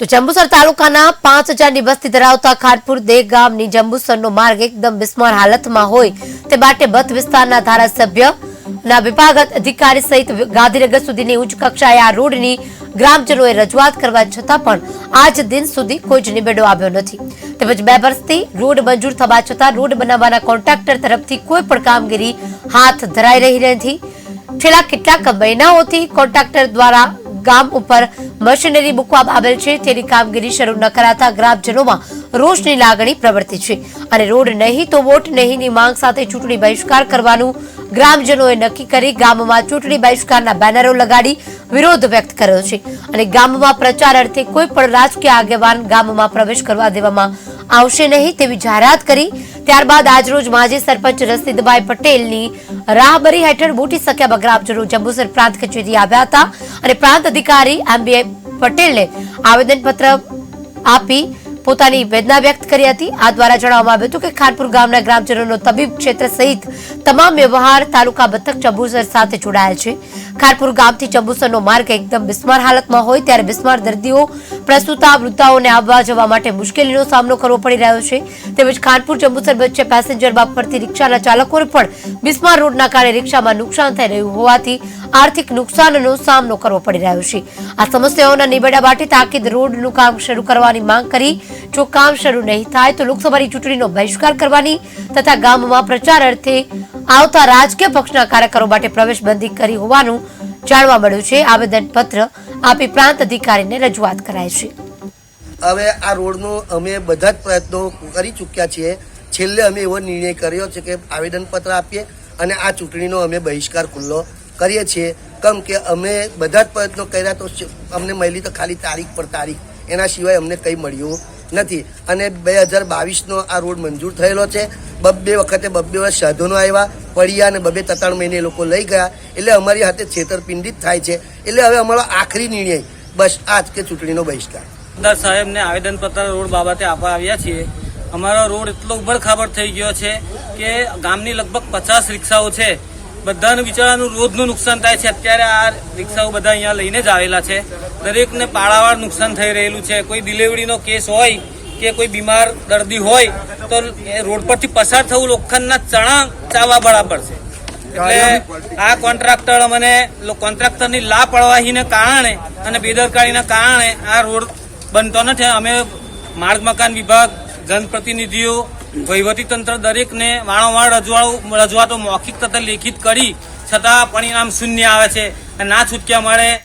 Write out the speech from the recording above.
તો જંબુસર તાલુકાના પાંચ હજારની વસ્તી ધરાવતા ખાટપુર દે ગામની જંબુસરનો માર્ગ એકદમ બિસ્માર હાલતમાં હોય તે માટે બથ વિસ્તારના ધારાસભ્ય ના વિભાગ અધિકારી સહિત ગાંધીનગર સુધીની ઉચ્ચ કક્ષાએ આ રોડની ગ્રામજનોએ રજૂઆત કરવા છતાં પણ આજ દિન સુધી કોઈ જ નિવેડો આવ્યો નથી. તેમજ બે વર્ષથી રોડ મંજૂર થવા છતાં રોડ બનાવવાના કોન્ટ્રાક્ટર તરફથી કોઈ પણ કામગીરી હાથ ધરાઈ રહી નથી. છેલ્લા કેટલાક મહિનાઓથી કોન્ટ્રાક્ટર દ્વારા ગામ ઉપર મશીનરી મૂકવા આવેલ છે. તેની કામગીરી શરૂ ન કરાતા ગ્રામજનોમાં રોષની લાગણી પ્રવર્તી છે અને રોડ નહીં તો વોટ નહીંની માંગ સાથે ચૂંટણી બહિષ્કાર કરવાનું ગ્રામજનોએ નક્કી કરી ગામમાં ચૂંટણી બહિષ્કારના બેનરો લગાડી વિરોધ વ્યક્ત કર્યો છે. અને ગામમાં પ્રચાર અર્થે કોઈ પણ રાજકીય આગેવાન ગામમાં પ્રવેશ કરવા દેવામાં આવશે નહીં તેવી જાહેરાત કરી. ત્યારબાદ આજરોજ માજી સરપંચ રસીદભાઈ પટેલની રાહબરી હેઠળ મોટી સંખ્યામાં ગ્રામજનો જંબુસર પ્રાંત કચેરી આવ્યા હતા. અને પ્રાંત અધિકારી એમબીએ પટેલને આવેદનપત્ર આપી પોતાની વેદના વ્યક્ત કરી હતી. આ દ્વારા જણાવવામાં આવ્યું હતું કે ખાનપુર ગામના ગ્રામજનોનો તબીબ ક્ષેત્ર સહિત તમામ વ્યવહાર તાલુકા મથક ચંબુસર સાથે જોડાયેલ છે. ખાનપુર ગામથી ચંબુસરનો માર્ગ એકદમ બિસ્માર હાલતમાં હોય ત્યારે બિસ્માર દર્દીઓ પ્રસ્તુતા વૃદ્ધાઓને આવવા જવા માટે મુશ્કેલીનો સામનો કરવો પડી રહ્યો છે. તેમજ ખાનપુર ચંબુસર વચ્ચે પેસેન્જર બાબ રિક્ષાના ચાલકોને પણ બિસ્માર રોડના કારણે રિક્ષામાં નુકસાન થઈ રહ્યું હોવાથી આર્થિક નુકસાનનો સામનો કરવો પડી રહ્યો છે. આ સમસ્યાઓના નિબેડા માટે તાકીદ રોડનું કામ શરૂ કરવાની માંગ કરી. જો કામ શરૂ નહીં થાય તો લોકસભાની ચૂંટણીનો બહિષ્કાર કરવાની તથા ગામમાં પ્રચાર અર્થે આવતા રાજકીય પક્ષના કાર્યકરો માટે પ્રવેશબંધી કરી હોવાનું જાણવા મળ્યું છે. આવેદન પત્ર આપી પ્રાંત અધિકારીને રજૂઆત કરાય છે. હવે આ રોડનો અમે બધા જ પ્રયત્નો કરી ચૂક્યા છીએ. છેલ્લે અમે એવો નિર્ણય કર્યો છે કે આવેદનપત્ર આપીએ અને આ ચૂંટણીનો અમે બહિષ્કાર ખુલ્લો કરીએ છીએ. કેમ કે અમે બધા જ પ્રયત્નો કર્યા તો અમને મળી તો ખાલી તારીખ પર તારીખ. એના સિવાય અમને કંઈ મળ્યું નથી. અને બે હજાર બાવીસનો આ રોડ મંજૂર થયેલો છે. બબ્બે વખતે બબ્બે વર્ષ સાધનો આવ્યા. પડ્યા અને બબ્બે ત્રણ મહિને લોકો લઈ ગયા. એટલે અમારી હાથે છેતરપિંડી થાય છે. એટલે હવે અમારો આખરી નિર્ણય બસ આ જ કે ચૂંટણીનો બહિષ્કાર. સરદાર સાહેબને આવેદનપત્ર રોડ બાબતે આપવા આવ્યા છીએ. અમારો રોડ એટલો ઉબડખાબડ થઈ ગયો છે કે ગામની લગભગ પચાસ રિક્ષાઓ છે. બધાનું બિચારાનું રોજનું નુકસાન થાય છે. અત્યારે આ રિક્ષાઓ બધા અહીંયા લઈને જ આવેલા છે. દરેકને પાળાવાર નુકસાન થઈ રહેલું છે. કોઈ ડિલિવરીનો કેસ હોય કે કોઈ બીમાર, દર્દી હોય, તો એ રોડ પરથી પસાર થવું લોખંડના ચણા ચાવા બરાબર છે. એટલે આ કોન્ટ્રાક્ટર અમને કોન્ટ્રાક્ટરની લાપરવાહીને કારણે અને બેદરકારીના કારણે આ રોડ બનતો નથી. અમે માર્ગ, મકાન વિભાગ, જનપ્રતિનિધિઓ વહીવટી તંત્ર દરેકને વારંવાર રજૂઆતો મૌખિક તથા લેખિત કરી, છતાં પરિણામ શૂન્ય આવે છે. ના છૂટક્યા મળે